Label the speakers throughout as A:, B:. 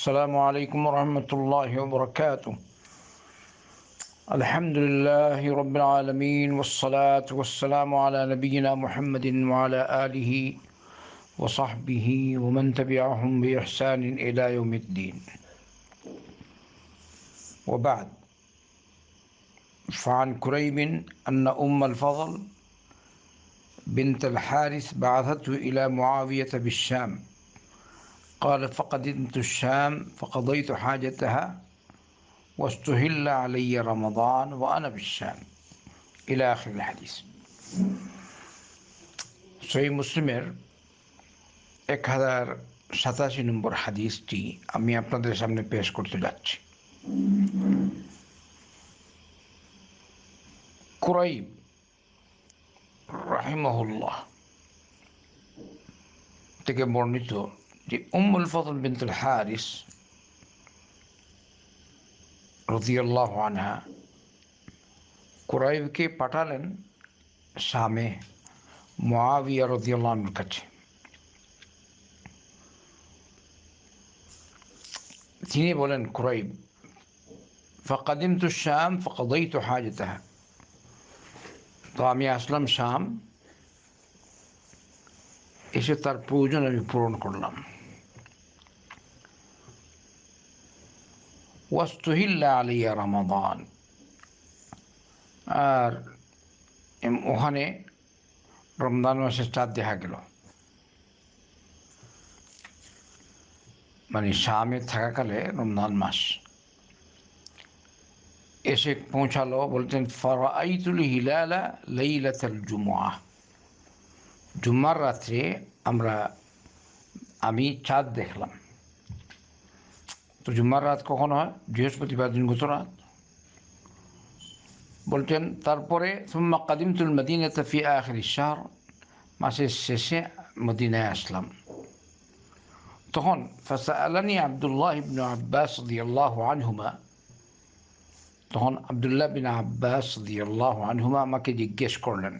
A: السلام عليكم ورحمة الله وبركاته. الحمد لله رب العالمين والصلاة والسلام على نبينا محمد وعلى آله وصحبه ومن تبعهم بإحسان إلى يوم الدين. وبعد فعن كريب أن أم الفضل بنت الحارث بعثته إلى معاوية بالشام. قالت فقدمت الشام فقضيت حاجتها واستهل علي رمضان وأنا بالشام إلى آخر الحديث সই মুসলিমের এক হাজার সাতাশি নম্বর হাদিসটি আমি আপনাদের সামনে পেশ করতে যাচ্ছি কুরাইব রাহিমহুল্লাহ থেকে বর্ণিত যে উম্মুল ফজল বিনতুল হারিস রদিয়াল্লাহ আনহা কুরাইবকে পাঠালেন শামে মুআবিয়া রদিয়াল্লাহর কাছে তিনি বলেন কুরাইব فقدمت الشام فقضيت حاجتها তো আমি আসলাম শাম এসে তার প্রয়োজন আমি পূরণ করলাম ওয়াস্তুহিল্লা আলিয়া রমাদান। আর ওখানে রমজান মাসের চাঁদ দেখা গেল। মানে শামে থাকাকালে রমজান মাস। এসে পৌঁছালো বলতেন ফরাইতুল হিলালা লাইলাতাল জুমা জুম্মার রাত্রে আমরা, আমি চাঁদ দেখলাম। তো জুম্মার রাত কখন হয় বৃহস্পতিবার দিন গত রাত বলছেন তারপরে সুম্মা কাদিমতুল মদিনা তফি আখির শাহর মাসের শেষে মদিনায় আসলাম তখন ফাসা আলানি আবদুল্লাহ ইবনু আব্বাস দিয়াল্লাহ আনহুমা তখন আবদুল্লাহ বিন আব্বাস দিয়াল্লাহ আনহুমা আমাকে জিজ্ঞেস করলেন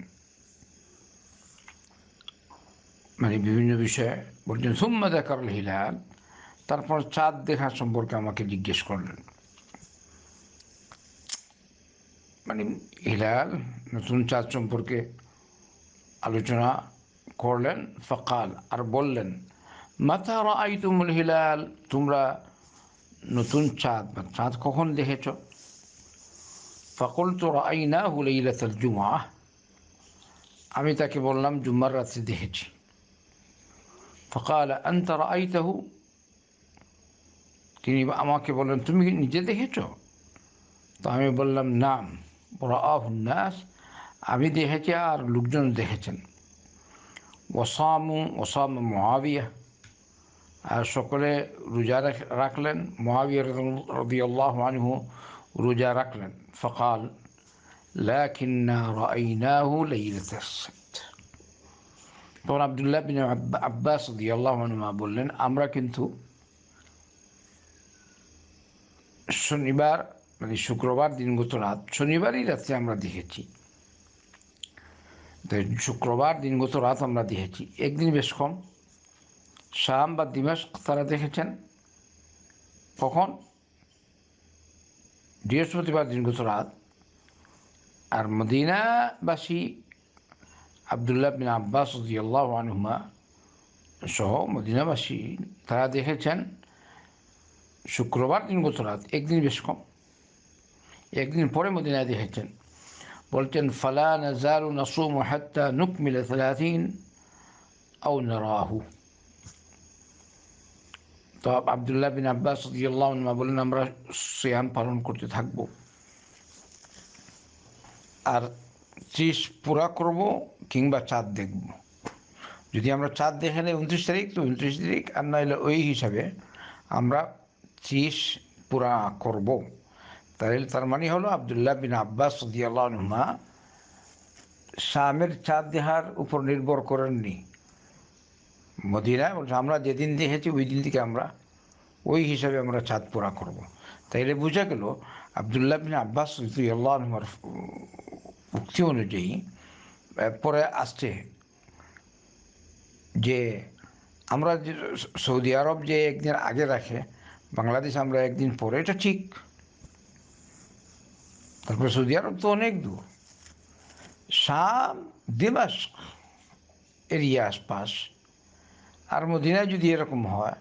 A: মানে বিভিন্ন বিষয়ে বলছেন সুম্মা দেখার হিলাল তারপর চাঁদ দেখা সম্পর্কে আমাকে জিজ্ঞেস করলেন। মানে হিলাল নতুন চাঁদ সম্পর্কে আলোচনা করলেন, ফকাল আর বললেন মাথা আই তুমুল হিলাল, তোমরা নতুন চাঁদ বা চাঁদ কখন দেখেছ? ফকল তো আই না হুলাইলাতাল জুমা আমি তাকে বললাম, জুম্মার রাত্রে দেখেছি। ফকাল, আন্ত রাইতাহু তিনি আমাকে বললেন তুমি কি নিজে দেখেছ তো আমি বললাম নাম রাহুন্নাস আমি দেখেছি আর লোকজন দেখেছেন ওসামু ওসাম মহাবিয়া আর সকলে রোজা রাখলেন মহাবিয়া রবি আল্লাহ আনহু রোজা রাখলেন ফকাল লাকিন্না রাইনাহু লাইলাত السبت তখন আবদুল্লাহ বিন আব্বাস আল্লাহ আনহুমা বললেন আমরা কিন্তু শনিবার মানে শুক্রবার, দিনগত রাত। শনিবারই রাত্রে আমরা দেখেছি। শুক্রবার, দিনগত রাত আমরা দেখেছি। একদিন বেশ কম। শাম বা দিমাস তারা দেখেছেন। কখন? বৃহস্পতিবার, দিনগত রাত। আর মদিনাবাসী আবদুল্লাহ বিন আব্বাস আল্লাহ আনহুমা সহ মদিনাবাসী তারা দেখেছেন শুক্রবার দিনগত রাত, একদিন বেশ কম। একদিন পরে মদিনায় দেখেছেন বলছেন, ফালা নাজারু নাসুম হাত্তা নুকমিল সালাতিন আও নারাহু। তো আবদুল্লাহ বিন আব্বাস আল্লাহ বলেন, আমরা সিয়াম পালন করতে থাকব। আর ত্রিশ পুরা করব কিংবা চাঁদ দেখব। যদি আমরা চাঁদ দেখে নেই, উনত্রিশ তারিখ, তো উনত্রিশ তারিখ। আর নাহলে ওই হিসাবে আমরা ত্রিশ পুরা করব তাহলে তার মানে হলো আবদুল্লাহ বিন আব্বাস সদিয়াল্লাহমা শামের চাঁদ দেহার উপর নির্ভর করেননি মদিনায় বলছে, আমরা যেদিন দেখেছি ওই দিন থেকে আমরা ওই হিসাবে আমরা চাঁদ পুরা করব। তাইলে বোঝা গেল আবদুল্লাহ বিন আব্বাস সদিয়াল্লাহমার উক্তি অনুযায়ী পরে আসছে যে আমরা সৌদি আরব যে একদিন আগে রাখে বাংলাদেশ আমরা একদিন পরে, এটা ঠিক। তারপরে সৌদি আরব তো অনেক দূর। শাম দিমাস এরিয়া আশপাশ। আর মদিনায় যদি এরকম হয়,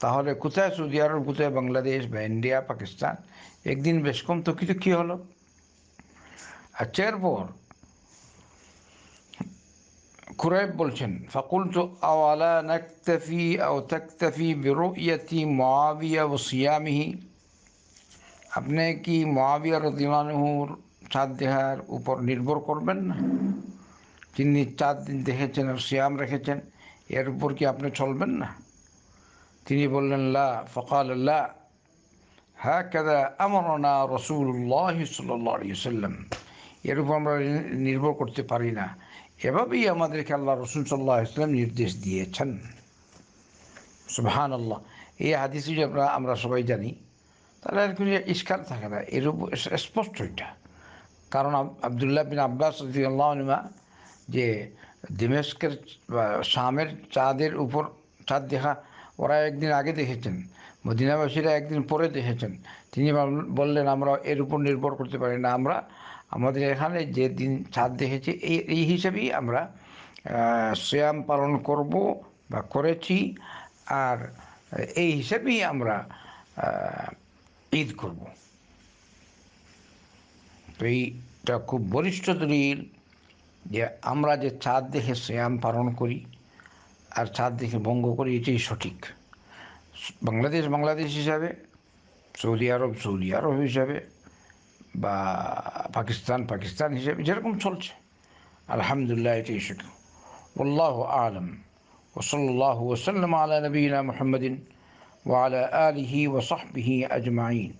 A: তাহলে কোথায় সৌদি আরব, কোথায় বাংলাদেশ বা ইন্ডিয়া, পাকিস্তান? একদিন বেশ কম তো কিছু কী হলো? আচ্ছা এরপর কুরাইব বলছেন ফাকুলত আওয়ালা নাকতাফি আও তাকতাফি বিরুয়াতি মুআবিয়া ও সিয়ামিহি আপনি কি মুআবিয়া রদিমানহুর চাঁদ দেখার উপর নির্ভর করবেন না। তিনি চার দিন দেখেছেন আর সিয়াম রেখেছেন, এর উপর কি আপনি চলবেন না? তিনি বললেন, লা। ফকাল, লা। হ্যাঁ কাদা আমরনা রসুল্লাহ সাল্লাহ সাল্লাম এর উপর আমরা নির্ভর করতে পারি না। এভাবেই আমাদেরকে আল্লাহ রসুল সাল্লাহ ইসলাম নির্দেশ দিয়েছেন। সুবহান আল্লাহ এই হাদিস যদি আমরা আমরা সবাই জানি, তাহলে আর কোনো ইস্কার থাকে না। এর উপর স্পষ্ট এটা। কারণ আবদুল্লাহ বিন আব্বাস আল্লাহমা যে দিমেস্কের বা শামের চাঁদের উপর চাঁদ দেখা, ওরা একদিন আগে দেখেছেন। মদিনাবাসীরা একদিন পরে দেখেছেন। তিনি বললেন, আমরা এর উপর নির্ভর করতে পারি না। আমরা আমাদের এখানে যে দিন চাঁদ দেখেছে, এই এই হিসেবেই আমরা শ্যাম পালন করব বা করেছি, আর এই হিসেবেই আমরা ঈদ করব। তো এইটা খুব বলিষ্ঠ দলিল যে আমরা যে চাঁদ দেখে শ্যাম পালন করি আর চাঁদ দেখে ভঙ্গ করি, এটাই সঠিক। বাংলাদেশ বাংলাদেশ হিসাবে, সৌদি আরব সৌদি আরব হিসাবে বা পাকিস্তান পাকিস্তান হিসেবে যেরকম চলছে আলহামদুলিল্লাহ এটাই সঠিক والله أعلم وصلى الله وسلم على نبينا محمد وعلى آله وصحبه أجمعين